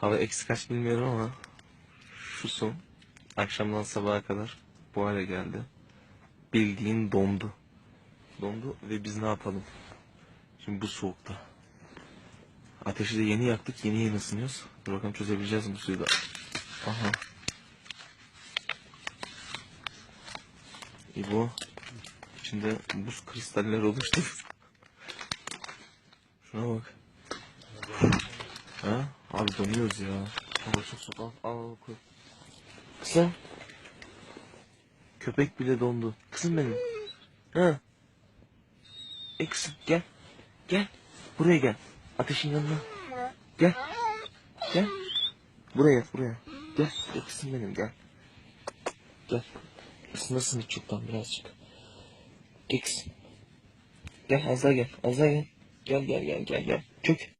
Hava eksi kaç bilmiyorum ama şu su akşamdan sabaha kadar bu hale geldi. Bildiğin dondu. Dondu ve biz ne yapalım? Şimdi bu soğukta. Ateşi de yeni yaktık, yeni yeni ısınıyoruz. Dur bakalım çözebileceğiz mi bu suyu da. Aha. İbo içinde buz kristaller oluştu. Şuna bak. Abi donuyoruz ya. Hava çok soğuk. Al, al, koy. Kızım. Köpek bile dondu. Kızım benim. Ha? E gel. Gel. Buraya gel. Ateşin yanına. Gel. Gel. Buraya buraya. Gel. Gel kızım benim gel. Gel. Isınırsın hiç çoktan birazcık. Gel kızım. Gel az daha gel. Az daha gel. Gel gel gel gel gel. Çök.